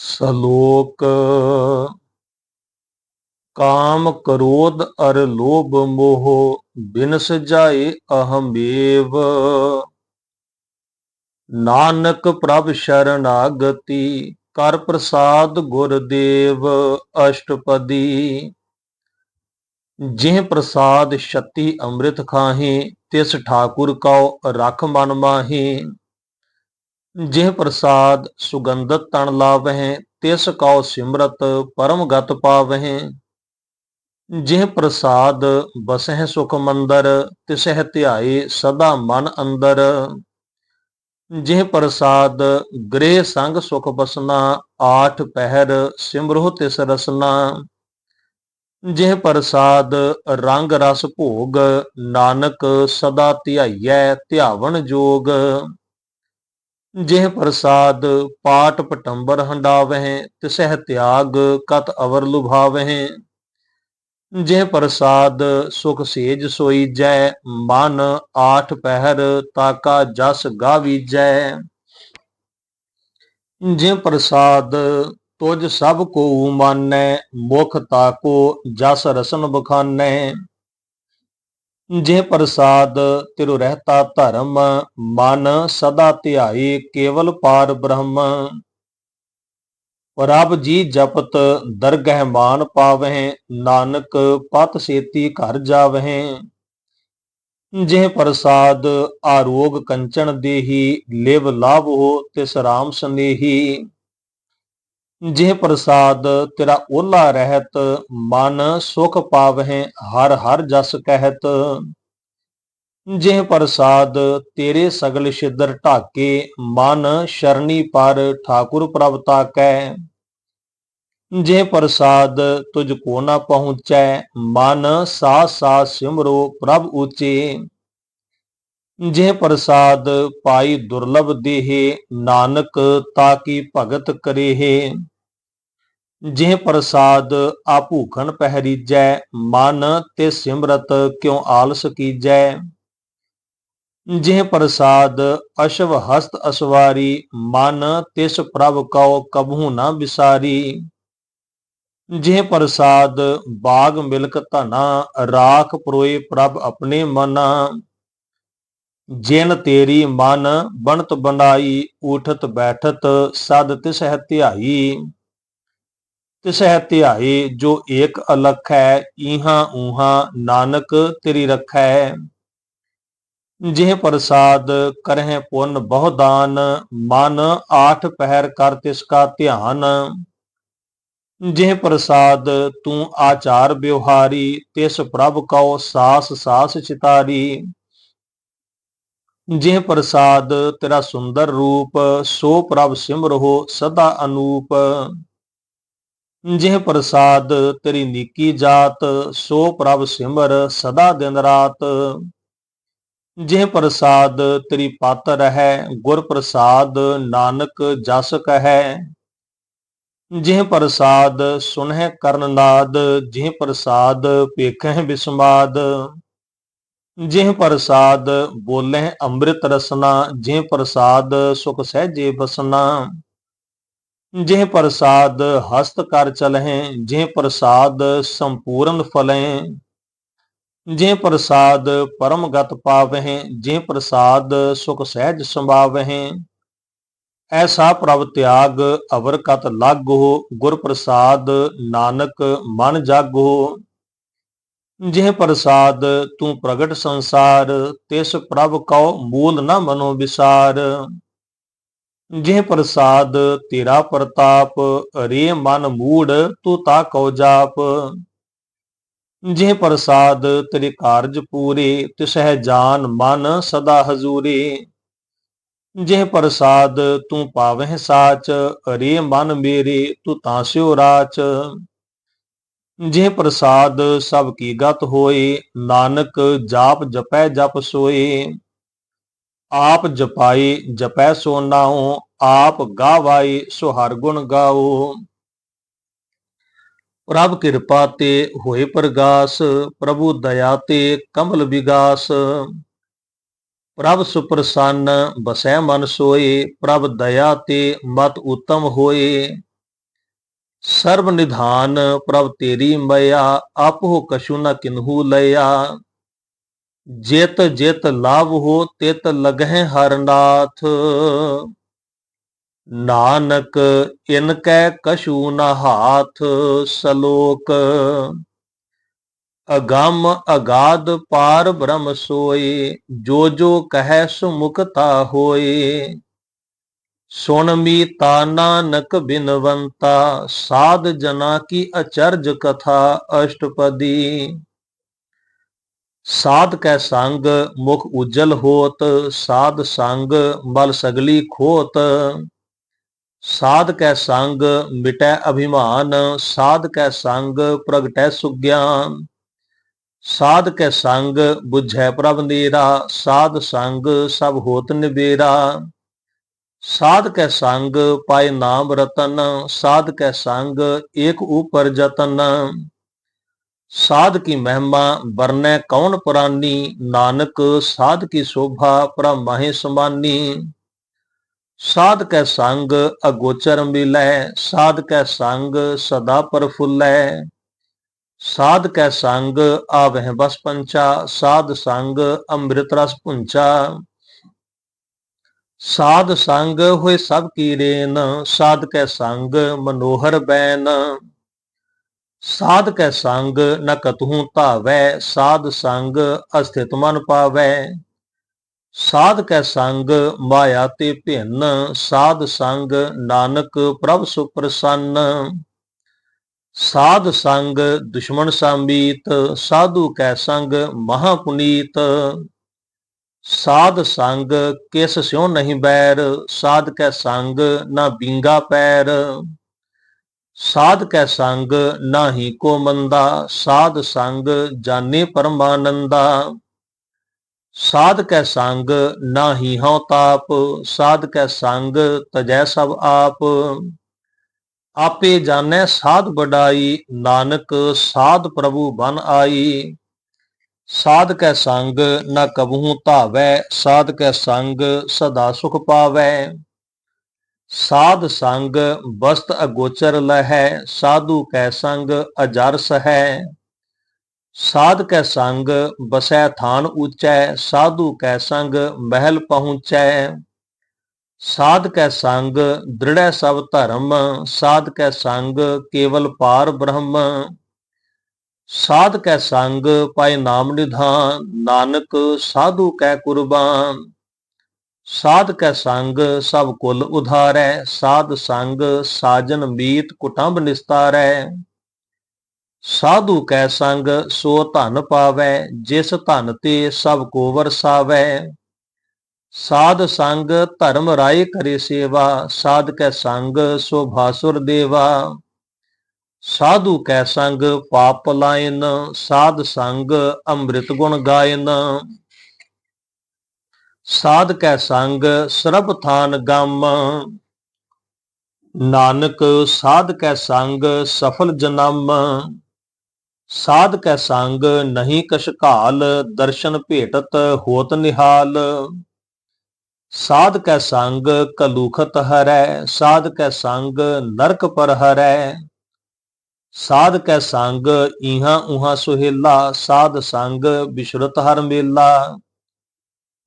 ਸ਼ਲੋਕ ਕਾਮ ਕ੍ਰੋਧ ਅਰ ਲੋਭ ਮੋਹ ਬਿਨਸ ਜਾਏ ਅਹਮੇਵ। ਨਾਨਕ ਪ੍ਰਭ ਸ਼ਰਨਾਗਤੀ ਕਰ ਪ੍ਰਸਾਦ ਗੁਰਦੇਵ ਅਸ਼ਟਪਦੀ। ਜਿਹ ਪ੍ਰਸਾਦ ਛਤੀ ਅੰਮ੍ਰਿਤ ਖਾਹੇ ਤਿਸ ਠਾਕੁਰ ਕਉ ਰਖ ਮਨ ਮਾਹੇ। ਜਿਹ ਪ੍ਰਸਾਦ ਸੁਗੰਧਤ ਤਨ ਲਾਵਹਿ, ਤਿਸ ਕਉ ਸਿਮਰਤ ਪਰਮ ਗਤ ਪਾਵਹਿ। ਜਿਹ ਪ੍ਰਸਾਦ ਬਸਹਿ ਸੁਖ ਮੰਦਰ, ਤਿਸਹਿ ਧਿਆਏ ਸਦਾ ਮਨ ਅੰਦਰ। ਜਿਹ ਪ੍ਰਸਾਦ ਗ੍ਰਹਿ ਸੰਗ ਸੁਖ ਬਸਨਾ, ਆਠ ਪਹਿਰ ਸਿਮਰੋ ਤਿਸ ਰਸਨਾ। ਜਿਹ ਪ੍ਰਸਾਦ ਰੰਗ ਰਸ ਭੋਗ, ਨਾਨਕ ਸਦਾ ਧਿਆਈਐ ਧਿਆਵਨ ਜੋਗ। ਜਿਹ ਪ੍ਰਸਾਦ ਪਾਟ ਪਟੰਬਰ ਹੰਡਾਵਹਿ, ਤਿਸਹਿ ਤਿਆਗ ਕਤ ਅਵਰ ਲੁਭਾਵਹਿ। ਜਿਹ ਪ੍ਰਸਾਦ ਸੁਖ ਸੇਜ ਸੋਈ ਜੈ, ਮਨ ਆਠ ਪਹਿਰ ਤਾਕਾ ਜਸ ਗਾਵੀ ਜੈ ਜਿਹ ਪ੍ਰਸਾਦ ਤੁਜ ਸਭ ਕੋ ਮਾਨੈ, ਮੁਖ ਤਾਕੋ ਜਸ ਰਸਨ ਬਖਾਨੈ। ਜੇ ਪ੍ਰਸਾਦ ਤਿਰੁ ਰਹਤਾ ਧਰਮ, ਮਨ ਸਦਾ ਧਿਆਏ ਕੇਵਲ ਪਾਰ ਬ੍ਰਹਮ। ਪ੍ਰਭ ਜੀ ਜਪਤ ਦਰਗਹਿ ਮਾਨ ਪਾਵਹਿ, ਨਾਨਕ ਪਤ ਸੇਤੀ ਘਰ ਜਾਵਹਿ। ਜੇ ਪ੍ਰਸਾਦ ਆਰੋਗ ਕੰਚਨ ਦੇਹੀ, ਲਿਵ ਲਾਭੋ ਤਿਸ ਰਾਮ ਸਨੇਹੀ ਜੇ ਪ੍ਰਸਾਦ ਤੇਰਾ ਓਲਾ ਰਹਿਤ, ਮਨ ਸੁਖ ਪਾਵਹਿ, ਹਰ ਹਰ ਜਸ ਕਹਿਤ। ਜੇ ਪ੍ਰਸਾਦ ਤੇਰੇ ਸਗਲ ਛਿਦਰ ਢਾਕੇ, ਮਨ ਸ਼ਰਣੀ ਪਰ ਠਾਕੁਰ ਪ੍ਰਭ ਤਾਕੈ। ਜੇ ਪ੍ਰਸਾਦ ਤੁਝ ਕੋ ਨਾ ਪਹੁੰਚੈ, ਮਨ ਸਾਸ ਸਾਸ ਸਿਮਰੋ ਪ੍ਰਭ ਉਚੇ ਜੇ ਪ੍ਰਸਾਦ ਪਾਈ ਦੁਰਲਭ ਦੇਹ, ਨਾਨਕ ਤਾਕੀ ਭਗਤ ਕਰੇਹੇ। ਜਿਹ ਪ੍ਰਸਾਦ ਆ ਭੂਖਣ ਪਹਿਰੀਜੈ, ਮਨ ਤੇ ਸਿਮਰਤ ਕਿਉ ਆਲਸ ਕੀਜੈ? ਜਿਹ ਪ੍ਰਸਾਦ ਅਸ਼ਵ ਹਸਤ ਅਸਵਾਰੀ, ਮਨ ਤਿਸ ਪ੍ਰਭ ਕਉ ਕਬਹੂ ਨਾ ਵਿਸਾਰੀ। ਜਿਹ ਪ੍ਰਸਾਦ ਬਾਗ ਮਿਲਕ ਧਨਾ, ਰਾਖ ਪਰੋਏ ਪ੍ਰਭ ਆਪਣੇ ਮਨਾ। ਜਿਨ ਤੇਰੀ ਮਨ ਬਣਤ ਬਣਾਈ, ਉਠਤ ਬੈਠਤ ਸਦ ਤਿਸਹਿ ਧਿਆਈ। ਤਿਸਹਿ ਧਿਆਏ ਜੋ ਏਕ ਅਲਖ ਹੈ, ਈਹਾਂ ਊਹਾਂ ਨਾਨਕ ਤੇਰੀ ਰਖੈ। ਜਿਹ ਪ੍ਰਸਾਦ ਕਰਹਿ ਪੁੰਨ ਬਹੁ ਦਾਨ, ਮਨ ਆਠ ਪਹਿਰ ਕਰ ਤਿਸ ਕਾ ਧਿਆਨ। ਜਿਹ ਪ੍ਰਸਾਦ ਤੂੰ ਆਚਾਰ ਵਿਵਹਾਰੀ, ਤਿਸ ਪ੍ਰਭ ਕਉ ਸਾਸ ਸਾਸ ਚਿਤਾਰੀ। ਜਿਹ ਪ੍ਰਸਾਦ ਤੇਰਾ ਸੁੰਦਰ ਰੂਪ, ਸੋ ਪ੍ਰਭ ਸਿਮਰੋ ਸਦਾ ਅਨੂਪ। ਜਿਹ ਪ੍ਰਸਾਦ ਤੇਰੀ ਨੀਕੀ ਜਾਤ, ਸੋ ਪ੍ਰਭ ਸਿਮਰ ਸਦਾ ਦਿਨ ਰਾਤ। ਜਿਹ ਪ੍ਰਸਾਦ ਤੇਰੀ ਪਤ ਰਹੈ, ਗੁਰ ਪ੍ਰਸਾਦ ਨਾਨਕ ਜਸ ਕਹੈ। ਜਿਹ ਪ੍ਰਸਾਦ ਸੁਨਹਿ ਕਰਨ ਨਾਦ, ਜਿਹ ਪ੍ਰਸਾਦ ਪੇਖਹਿ ਬਿਸਮਾਦ। ਜਿਹ ਪ੍ਰਸਾਦ ਬੋਲਹਿ ਅੰਮ੍ਰਿਤ ਰਸਨਾ, ਜਿਹ ਪ੍ਰਸਾਦ ਸੁਖ ਸਹਿਜੇ ਬਸਨਾ ਜਿਹ ਪ੍ਰਸਾਦ ਹਸਤ ਕਰ ਚਲਹਿ, ਜਿਹ ਪ੍ਰਸਾਦ ਸੰਪੂਰਨ ਫਲਹਿ, ਜਿਹ ਪ੍ਰਸਾਦ ਪਰਮ ਗਤ ਪਾਵਹਿ, ਜਿਹ ਪ੍ਰਸਾਦ ਸੁਖ ਸਹਿਜ ਸੰਭਾਵਹਿ। ਐਸਾ ਪ੍ਰਭ ਤਿਆਗ ਅਵਰ ਕਤ ਲਾਗੋ, ਗੁਰ ਪ੍ਰਸਾਦ ਨਾਨਕ ਮਨ ਜਾਗੋ। ਜਿਹ ਪ੍ਰਸਾਦ ਤੂੰ ਪ੍ਰਗਟ ਸੰਸਾਰ, ਤਿਸ ਪ੍ਰਭ ਕਉ ਮੂਲ ਨ ਮਨੋ ਵਿਸਾਰ। ਜਿਹ ਪ੍ਰਸਾਦ ਤੇਰਾ ਪ੍ਰਤਾਪ, ਰੇ ਮਨ ਮੂੜ, ਤੂੰ ਤਾ ਕਉ ਜਾਪ। ਜਿਹ ਪ੍ਰਸਾਦ ਤੇਰੇ ਕਾਰਜ ਪੂਰੇ, ਤਿਸਹਿ ਜਾਨ ਮਨ ਸਦਾ ਹਜ਼ੂਰੇ। ਜਿਹ ਪ੍ਰਸਾਦ ਤੂੰ ਪਾਵਹਿ ਸਾਚ, ਰੇ ਮਨ ਮੇਰੇ, ਤੂੰ ਤਾਂ ਸਿਉ ਰਾਚ। ਜਿਹ ਪ੍ਰਸਾਦ ਸਭ ਕੀ ਗਤ ਹੋਏ, ਨਾਨਕ ਜਾਪ ਜਪੈ ਜਪ ਸੋਏ। ਆਪ ਜਪਾਈ ਜਪੈ ਸੋ ਨਾਉ, ਆਪ ਗਾਵਾਈ ਸੋ ਹਰ ਗੁਣ ਗਾਓ ਪ੍ਰਭ ਕਿਰਪਾ ਤੇ ਹੋਏ ਪ੍ਰਗਾਸ, ਪ੍ਰਭੂ ਦਇਆ ਤੇ ਕਮਲ ਵਿਗਾਸ। ਪ੍ਰਭ ਸੁਪਰਸੰਨ ਬਸੈ ਮਨ ਸੋਏ, ਪ੍ਰਭ ਦਇਆ ਤੇ ਮਤ ਉਤਮ ਹੋਏ। ਸਰਬ ਨਿਧਾਨ ਪ੍ਰਭ ਤੇਰੀ ਮਇਆ, ਆਪੋ ਕਛੂ ਨ ਕਿਨਹੂ ਲਿਆ। ਜੇਤ ਜੇਤ ਲਾਭ ਹੋ ਤਿਤ ਲਗਹਿ ਹਰਨਾਥ ਨਾਨਕ ਇਨ ਕੈ ਕਸ਼ੂ ਨ ਹਾਥ ਸਲੋਕ। ਅਗੰਮ ਅਗਾਧ ਪਾਰ ਬ੍ਰਹਮ ਸੋਏ, ਜੋ ਜੋ ਕਹੈ ਸੁਮੁਖਤਾ ਹੋਏ। ਸੁਣ ਮੀਤਾ ਨਾਨਕ ਬਿਨਵੰਤਾ, ਸਾਧ ਜਨਾ ਕੀ ਅਚਰਜ ਕਥਾ ਅਸ਼ਟਪਦੀ। ਸਾਧ ਕੈ ਸੰਗ ਮੁਖ ਉਜਲ ਹੋਤ, ਸਾਧ ਸੰਗ ਬਲ ਸਗਲੀ ਖੋਤ। ਸਾਧ ਕੈ ਸੰਗ ਮਿਟੈ ਅਭਿਮਾਨ, ਸਾਧ ਕੈ ਸੰਗ ਪ੍ਰਗਟੈ ਸੁਗਿਆਨ। ਸਾਧ ਕੈ ਸੰਗ 부ਝੈ ਪ੍ਰਭ ਨੀਰਾ, ਸਾਧ ਸੰਗ ਸਭ ਹੋਤ ਨਿਬੇਰਾ ਸਾਧ ਕੈ ਸੰਗ ਪਾਏ ਨਾਮ ਰਤਨ, ਸਾਧ ਕੈ ਸੰਗ ਏਕ ਉਪਰ ਜਤਨ। ਸਾਧ ਕੀ ਮਹਿਮਾ ਵਰਨੈ ਕੌਣ ਪੁਰਾਨੀ? ਨਾਨਕ ਸਾਧ ਕੀ ਸ਼ੋਭਾ ਪ੍ਰਮਾਹਿ ਸਮਾਨੀ ਸਾਧ ਕੈ ਸੰਗ ਅਗੋਚਰ ਮਿਲੈ ਸਾਧ ਕੈ ਸੰਗ ਸਦਾ ਪਰਫੁੱਲੈ। ਸਾਧ ਕੈ ਸੰਗ ਆਵਹਿ ਬਸ ਪੰਚਾ, ਸਾਧ ਸੰਗ ਅੰਮ੍ਰਿਤ ਰਸ ਪੁੰਚਾ ਸਾਧ ਸੰਗ ਹੋਏ ਸਭ ਕੀ ਰੇਨ ਸਾਧ ਕੈ ਸੰਗ ਮਨੋਹਰ ਬੈਨ। ਸਾਧ ਕੈ ਸੰਗ ਨ ਕਤਹੂ ਧਾਵੈ, ਸਾਧ ਸੰਗ ਅਸਥਿਤ ਮਨ ਪਾਵੈ। ਸਾਧ ਕੈ ਸੰਗ ਮਾਇਆ ਤੇ ਭਿੰਨ, ਸਾਧ ਸੰਗ ਨਾਨਕ ਪ੍ਰਭ ਸੁਪ੍ਰਸੰਨ। ਸਾਧ ਸੰਗ ਦੁਸ਼ਮਣ ਸਾਮੀਤ ਸਾਧੂ ਕੈ ਸੰਗ ਮਹਾ ਪੁਨੀਤ ਸਾਧ ਸੰਗ ਕਿਸ ਸਿਉ ਨਹੀਂ ਬੈਰ, ਸਾਧ ਕੈ ਸੰਗ ਨਾ ਬਿੰਗਾ ਪੈਰ। ਸਾਧ ਕੈ ਸੰਗ ਨਾਹੀ ਕੋ ਮੰਦਾ, ਸਾਧ ਸੰਗ ਜਾਣੇ ਪਰਮਾਨੰਦਾ। ਸਾਧ ਕੈ ਸੰਗ ਨਾਹੀ ਹਉ ਤਾਪ, ਸਾਧ ਕੈ ਸੰਗ ਤਜੈ ਸਭ ਆਪ। ਆਪੇ ਜਾਣੈ ਸਾਧ ਬਡਾਈ ਨਾਨਕ ਸਾਧ ਪ੍ਰਭੂ ਬਨ ਆਈ। ਸਾਧ ਕੈ ਸੰਗ ਨ ਕਬਹੂ ਧਾਵੈ, ਸਾਧ ਕੈ ਸੰਗ ਸਦਾ ਸੁਖ ਪਾਵੈ। ਸਾਧ ਸੰਗ ਬਸਤ ਅਗੋਚਰ ਲਹੈ, ਸਾਧੂ ਕੈ ਸੰਗ ਅਜਰ ਸਹੈ। ਸਾਧ ਕੈ ਸੰਗ ਬਸੈ ਥਾਨ ਉੱਚੈ ਸਾਧੂ ਕੈ ਸੰਗ ਮਹਿਲ ਪਹੁੰਚੈ। ਸਾਧ ਕੈ ਸੰਗ ਦ੍ਰਿੜੈ ਸਭ ਧਰਮ, ਸਾਧ ਕੈ ਸੰਗ ਕੇਵਲ ਪਾਰ ਬ੍ਰਹਮ। ਸਾਧ ਕੈ ਸੰਗ ਪਾਇ ਨਾਮ ਨਿਧਾਨ, ਨਾਨਕ ਸਾਧੂ ਕੈ ਕੁਰਬਾਨ। ਸਾਧ ਕੈ ਸੰਗ, ਸਭ ਕੁਲ ਉਧਾਰੈ। ਸਾਧ ਸੰਗ, ਸਾਜਨ ਮੀਤ ਕੁਟੰਬ ਨਿਸਤਾਰੈ। ਸਾਧੂ ਕੈ ਸੰਗ, ਸੋ ਧਨ ਪਾਵੈ। ਜਿਸ ਧਨ ਤੇ ਸਭ ਕੋ ਵਰਸਾਵੈ ਸਾਧ ਸੰਗ, ਧਰਮ ਰਾਏ ਕਰੇ ਸੇਵਾ। ਸਾਧ ਕੈ ਸੰਗ, ਸੋ ਭਾਸੁਰ ਦੇਵਾ। ਸਾਧੂ ਕੈ ਸੰਗ, ਪਾਪ ਲਾਇਨ। ਸਾਧ ਸੰਗ, ਅੰਮ੍ਰਿਤ ਗੁਣ ਗਾਇਨ। ਸਾਧ ਕੈ ਸੰਗ ਸਰਬ ਥਾਨ ਗਮ। ਨਾਨਕ ਸਾਧ ਕੈ ਸੰਗ ਸਫਲ ਜਨਮ। ਸਾਧ ਕੈ ਸੰਗ ਨਹੀਂ ਕਛ ਘਾਲ, ਦਰਸ਼ਨ ਭੇਟਤ ਹੋਤ ਨਿਹਾਲ। ਸਾਧ ਕੈ ਸੰਗ ਕਲੂਖਤ ਹਰੈ ਸਾਧ ਕੈ ਸੰਗ ਨਰਕ ਪਰ ਹਰੈ। ਸਾਧ ਕੈ ਸੰਗ ਇਹਾਂ ਉਹਾਂ ਸੁਹੇਲਾ, ਸਾਧ ਸੰਗ ਬਿਸ਼ਰਤ ਹਰ ਮੇਲਾ।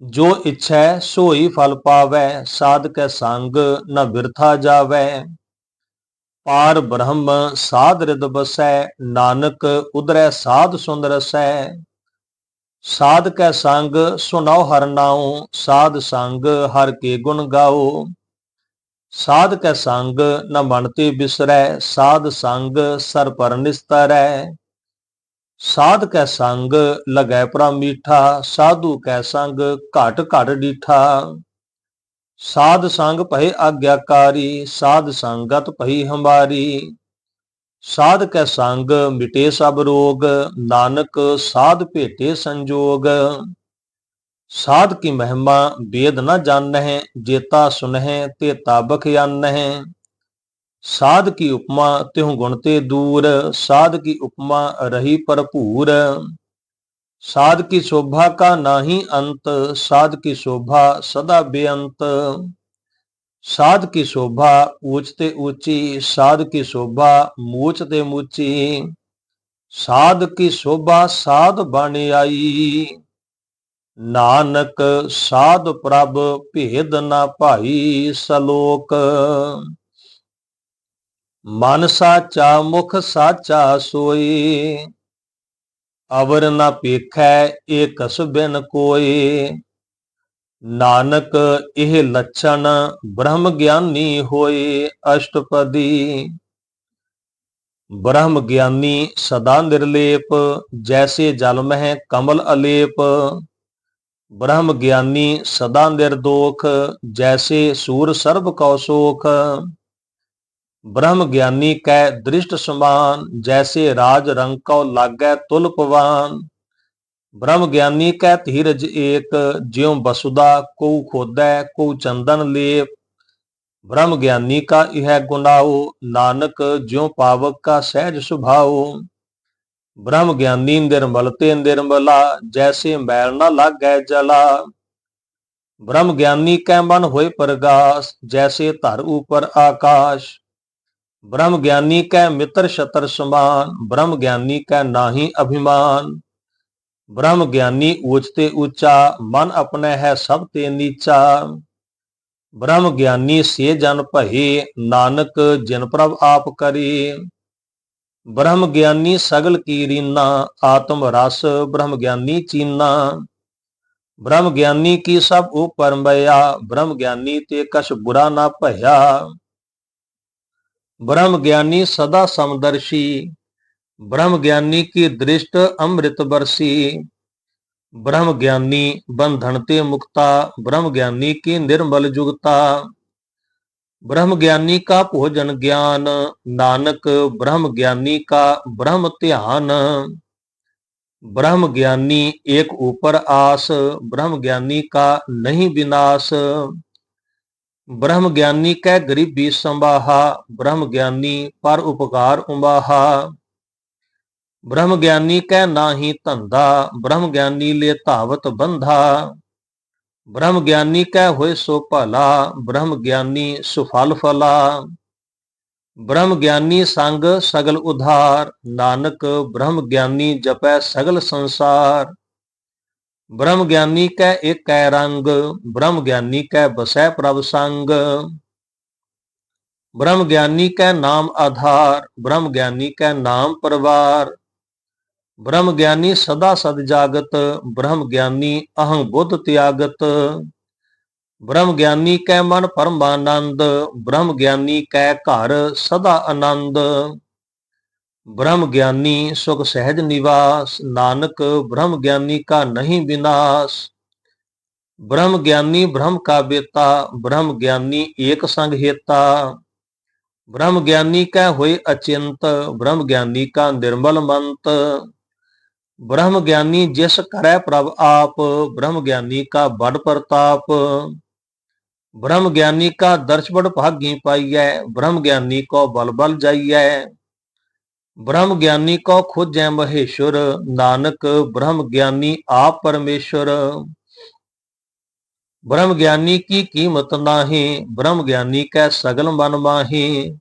ਜੋ ਇਛੈ ਸੋਈ ਫਲ ਪਾਵੈ ਸਾਧ ਕੈ ਸੰਗ ਨ ਬਿਰਥਾ ਜਾਵੈ। ਪਾਰ ਬ੍ਰਹਮ ਸਾਧ ਰਿਦ ਬਸੈ, ਨਾਨਕ ਉਦਰੈ ਸਾਧ ਸੁੰਦਰਸੈ ਸਾਧ ਕੈ ਸੰਗ ਸੁਨਾਉ ਹਰ ਨਾਉ, ਸਾਧ ਸੰਗ ਹਰ ਕੇ ਗੁਣ ਗਾਓ। ਸਾਧ ਕੈ ਸੰਗ ਨ ਮਨ ਤੇ ਬਿਸਰੈ, ਸਾਧ ਸੰਗ ਸਰ ਪਰ ਨਿਸਤਰੈ। ਸਾਧ ਕੈ ਸੰਗ, ਲਗੈ ਪ੍ਰਾ ਮੀਠਾ, ਸਾਧੂ ਕੈ ਸੰਗ, ਘਟ ਘਟ ਡੀਠਾ। ਸਾਧ ਸੰਗ ਭਏ ਆਗਿਆਕਾਰੀ, ਸਾਧ ਸੰਗਤ ਭਈ ਹਮਾਰੀ ਸਾਧ ਕੈ ਸੰਗ, ਮਿਟੇ ਸਭ ਰੋਗ, ਨਾਨਕ ਸਾਧ ਭੇਟੇ ਸੰਜੋਗ। ਸਾਧ ਕੀ ਮਹਿਮਾ ਵੇਦ ਨ ਜਾਣਹਿ, ਜੇਤਾ ਸੁਨਹਿ ਤੇ ਤਾਬਖ ਜਾਣਹਿ ਸਾਧ ਕੀ ਉਪਮਾ ਤਿਹੁ ਗੁਣ ਤੇ ਦੂਰ, ਸਾਧ ਕੀ ਉਪਮਾ ਰਹੀ ਭਰਪੂਰ। ਸਾਧ ਕੀ ਸ਼ੋਭਾ ਕਾ ਨਾਹੀ ਅੰਤ, ਸਾਧ ਕੀ ਸ਼ੋਭਾ ਸਦਾ ਬੇਅੰਤ। ਸਾਧ ਕੀ ਸ਼ੋਭਾ ਉੱਚ ਤੇ ਉੱਚੀ ਸਾਧ ਕੀ ਸ਼ੋਭਾ ਮੂਚ ਤੇ ਮੂਚੀ। ਸਾਧ ਕੀ ਸ਼ੋਭਾ ਸਾਧ ਬਣ ਆਈ। ਨਾਨਕ ਸਾਧ ਪ੍ਰਭ ਭੇਦ ਨਾ ਭਾਈ ਸਲੋਕ। ਮਨ ਸਾਚਾ ਮੁਖ ਸਾਚਾ ਸੋਈ ਅਵਰ ਨਾ ਪੇਖੈ ਏ ਕਸਬਿਨ ਕੋਏ ਨਾਨਕ ਇਹ ਲੱਛਣ ਬ੍ਰਹਮ ਗਿਆਨੀ ਹੋਏ ਅਸ਼ਟਪਦੀ ਬ੍ਰਹਮ ਗਿਆਨੀ ਸਦਾ ਨਿਰਲੇਪ ਜੈਸੇ ਜਲ ਮਹਿ ਕਮਲ ਅਲੇਪ ਬ੍ਰਹਮ ਗਿਆਨੀ ਸਦਾ ਨਿਰਦੋਖ ਜੈਸੇ ਸੂਰ ਸਰਬ ਕਉ ਸੋਖ ਬ੍ਰਹਮ ਗਿਆਨੀ ਕੈ ਦ੍ਰਿਸ਼ਟ ਸਮਾਨ, ਜੈਸੇ ਰਾਜ ਰੰਗ ਕਉ ਲਾਗੈ ਤੁਲ ਪਵਾਨ। ਬ੍ਰਹਮ ਗਿਆਨੀ ਕੈ ਧੀਰਜ ਏਕ, ਜਿਉ ਬਸੁਦਾ ਕੋ ਖੋਦੈ ਕੋ ਚੰਦਨ ਲੇਪ। ਬ੍ਰਹਮ ਗਿਆਨੀ ਕਾ ਇਹ ਗੁਨਾਓ ਨਾਨਕ ਜਿਉ ਪਾਵਕ ਕਾ ਸਹਿਜ ਸੁਭਾਓ। ਬ੍ਰਹਮ ਗਿਆਨੀ ਨਿਰਮਲ ਤੇ ਨਿਰਮਲਾ, ਜੈਸੇ ਮੈਲ ਨਾ ਲਾਗੈ ਜਲਾ। ਬ੍ਰਹਮ ਗਿਆਨੀ ਕੈ ਮਨ ਹੋਏ ਪ੍ਰਗਾਸ, ਜੈਸੇ ਧਰ ਉਪਰ ਆਕਾਸ਼। ਬ੍ਰਹਮ ਗਿਆਨੀ ਕੈ ਮਿੱਤਰ ਛਤਰ ਸਮਾਨ ਬ੍ਰਹਮ ਗਿਆਨੀ ਕੈ ਨਾਹੀ ਅਭਿਮਾਨ ਬ੍ਰਹਮ ਗਿਆਨੀ ਉੱਚ ਤੇ ਉੱਚਾ ਮਨ ਆਪਣੇ ਹੈ ਸਭ ਤੇ ਨੀਚਾ ਬ੍ਰਹਮ ਗਿਆਨੀ ਸੇ ਜਨ ਭਏ ਨਾਨਕ ਜਿਨ ਪ੍ਰਭ ਆਪ ਕਰੇ ਬ੍ਰਹਮ ਗਿਆਨੀ ਸਗਲ ਕੀ ਰੀਨਾ ਆਤਮ ਰਸ ਬ੍ਰਹਮ ਗਿਆਨੀ ਚੀਨਾ ਬ੍ਰਹਮ ਗਿਆਨੀ ਕੀ ਸਭ ਉਪਰ ਮਿਆ ਬ੍ਰਹਮ ਗਿਆਨੀ ਤੇ ਕਛ ਬੁਰਾ ਨਾ ਭਇਆ ਬ੍ਰਹਮ ਗਿਆਨੀ ਸਦਾ ਸਮਦਰਸ਼ੀ ਬ੍ਰਹਮ ਗਿਆਨੀ ਕੀ ਦ੍ਰਿਸ਼ਟ ਅੰਮ੍ਰਿਤ ਬਰਸੀ ਬ੍ਰਹਮ ਗਿਆਨੀ ਬੰਧਨ ਤੇ ਮੁਕਤਾ ਬ੍ਰਹਮ ਗਿਆਨੀ ਕੀ ਨਿਰਮਲ ਜੁਗਤਾ ਬ੍ਰਹਮ ਗਿਆਨੀ ਕਾ ਭੋਜਨ ਗਿਆਨ ਨਾਨਕ ਬ੍ਰਹਮ ਗਿਆਨੀ ਕਾ ਬ੍ਰਹਮ ਧਿਆਨ ਬ੍ਰਹਮ ਗਿਆਨੀ ਏਕ ਉਪਰ ਆਸ ਬ੍ਰਹਮ ਗਿਆਨੀ ਕਾ ਨਹੀਂ ਵਿਨਾਸ਼ ਬ੍ਰਹਮ ਗਿਆਨੀ ਕੈ ਗਰੀਬੀ ਸੰਭਾਹਾ ਬ੍ਰਹਮ ਗਿਆਨੀ ਪਰ ਉਪਕਾਰ ਉਮਾਹਾ ਬ੍ਰਹਮ ਗਿਆਨੀ ਕੈ ਨਾਹੀ ਧੰਦਾ ਬ੍ਰਹਮ ਗਿਆਨੀ ਲੈ ਧਾਵਤ ਬੰਧਾ। ਬ੍ਰਹਮ ਗਿਆਨੀ ਕੈ ਹੋਏ ਸੋ ਭਲਾ ਬ੍ਰਹਮ ਗਿਆਨੀ ਸੁਫਲ ਫਲਾ। ਬ੍ਰਹਮ ਗਿਆਨੀ ਸੰਗ ਸਗਲ ਉਧਾਰ, ਨਾਨਕ ਬ੍ਰਹਮ ਗਿਆਨੀ ਜਪੈ ਸਗਲ ਸੰਸਾਰ। ਬ੍ਰਹਮ ਗਿਆਨੀ ਕੈ ਏਕੈ ਰੰਗ ਬ੍ਰਹਮ ਗਿਆਨੀ ਕੈ ਬਸੈ ਪ੍ਰਭ ਸੰਗ। ਬ੍ਰਹਮ ਗਿਆਨੀ ਕੈ ਨਾਮ ਆਧਾਰ ਬ੍ਰਹਮ ਗਿਆਨੀ ਕੈ ਨਾਮ ਪਰਵਾਰ। ਬ੍ਰਹਮ ਗਿਆਨੀ ਸਦਾ ਸਦ ਜਾਗਤ ਬ੍ਰਹਮ ਗਿਆਨੀ ਅਹੰ ਬੁੱਧ ਤਿਆਗਤ। ਬ੍ਰਹਮ ਗਿਆਨੀ ਕੈ ਮਨ ਪਰਮਾਨੰਦ ਬ੍ਰਹਮ ਗਿਆਨੀ ਕੈ ਘਰ ਸਦਾ ਆਨੰਦ। ਬ੍ਰਹਮ ਗਿਆਨੀ ਸੁਖ ਸਹਿਜ ਨਿਵਾਸ ਨਾਨਕ ਬ੍ਰਹਮ ਗਿਆਨੀ ਕਾ ਨਹੀਂ ਵਿਨਾਸ਼ ਬ੍ਰਹਮ ਗਿਆਨੀ ਬ੍ਰਹਮ ਕਾ ਬੇਤਾ ਬ੍ਰਹਮ ਗਿਆਨੀ ਏਕ ਸੰਗ ਹੇਤਾ ਬ੍ਰਹਮ ਗਿਆਨੀ ਕੈ ਹੋਏ ਅਚਿੰਤ ਬ੍ਰਹਮ ਗਿਆਨੀ ਕਾ ਨਿਰਮਲ ਮੰਤ ਬ੍ਰਹਮ ਗਿਆਨੀ ਜਿਸ ਕਰੈ ਪ੍ਰਭ ਆਪ ਬ੍ਰਹਮ ਗਿਆਨੀ ਕਾ ਬੜ ਪ੍ਰਤਾਪ ਬ੍ਰਹਮ ਗਿਆਨੀ ਕਾ ਦਰਸ਼ ਬੜ ਭਾਗੀ ਪਾਈਐ ਬ੍ਰਹਮ ਗਿਆਨੀ ਕੋ ਬਲ ਬਲ ਜਾਈਐ ਬ੍ਰਹਮ ਗਿਆਨੀ ਕੋ ਖੋਜੈ ਮਹੇਸ਼ਵਰ ਨਾਨਕ ਬ੍ਰਹਮ ਗਿਆਨੀ ਆਪ ਪਰਮੇਸ਼ਵਰ ਬ੍ਰਹਮ ਗਿਆਨੀ ਕੀ ਕੀਮਤ ਨਾਹੀ ਬ੍ਰਹਮ ਗਿਆਨੀ ਕੈ ਸਗਲ ਮਨ ਮਾਹੀ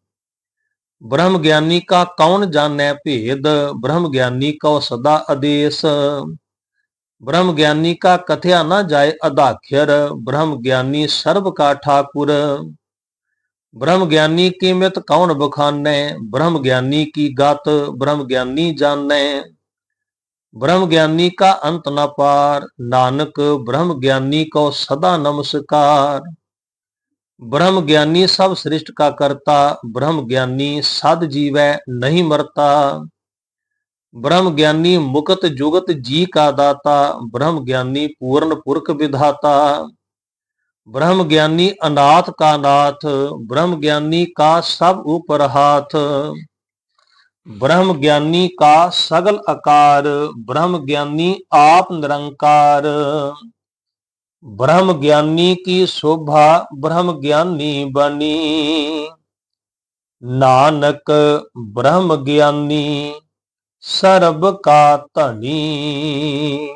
ਬ੍ਰਹਮ ਗਿਆਨੀ ਕਾ ਕੌਣ ਜਾਣੈ ਭੇਦ ਬ੍ਰਹਮ ਗਿਆਨੀ ਕੋ ਸਦਾ ਆਦੇਸ਼ ਬ੍ਰਹਮ ਗਿਆਨੀ ਕਾ ਕਥਿਆ ਨਾ ਜਾਏ ਅਧਾਖਰ ਬ੍ਰਹਮ ਗਿਆਨੀ ਸਰਬ ਕਾ ਠਾਕੁਰ ਬ੍ਰਹਮ ਗਿਆਨੀ ਕੀ ਮਿਤ ਕੌਣ ਬਖਾਨੈ? ਬ੍ਰਹਮ ਗਿਆਨੀ ਕੀ ਗਤ? ਬ੍ਰਹਮ ਗਿਆਨੀ ਜਾਣੈ। ਬ੍ਰਹਮ ਗਿਆਨੀ ਕਾ ਅੰਤ ਨ ਪਾਰ। ਨਾਨਕ ਬ੍ਰਹਮ ਗਿਆਨੀ ਕੋ ਸਦਾ ਨਮਸਕਾਰ। ਬ੍ਰਹਮ ਗਿਆਨੀ ਸਭ ਸ੍ਰਿਸ਼ਟ ਕਾ ਕਰਤਾ। ਬ੍ਰਹਮ ਗਿਆਨੀ ਸਦ ਜੀਵੈ ਨਹੀਂ ਮਰਤਾ। ਬ੍ਰਹਮ ਗਿਆਨੀ ਮੁਕਤ ਜੁਗਤ ਜੀ ਕਾ ਦਾਤਾ। ਬ੍ਰਹਮ ਗਿਆਨੀ ਪੂਰਨ ਪੁਰਖ ਵਿਧਾਤਾ। ਬ੍ਰਹਮ ਗਿਆਨੀ ਅਨਾਥ ਕਾ ਨਾਥ, ਬ੍ਰਹਮ ਗਿਆਨੀ ਕਾ ਸਭ ਉਪਰ ਹਾਥ। ਬ੍ਰਹਮ ਗਿਆਨੀ ਕਾ ਸਗਲ ਆਕਾਰ ਬ੍ਰਹਮ ਗਿਆਨੀ ਆਪ ਨਿਰੰਕਾਰ। ਬ੍ਰਹਮ ਗਿਆਨੀ ਕੀ ਸ਼ੋਭਾ, ਬ੍ਰਹਮ ਗਿਆਨੀ ਬਣੀ। ਨਾਨਕ ਬ੍ਰਹਮ ਗਿਆਨੀ, ਸਰਬ ਕਾ ਧਨੀ।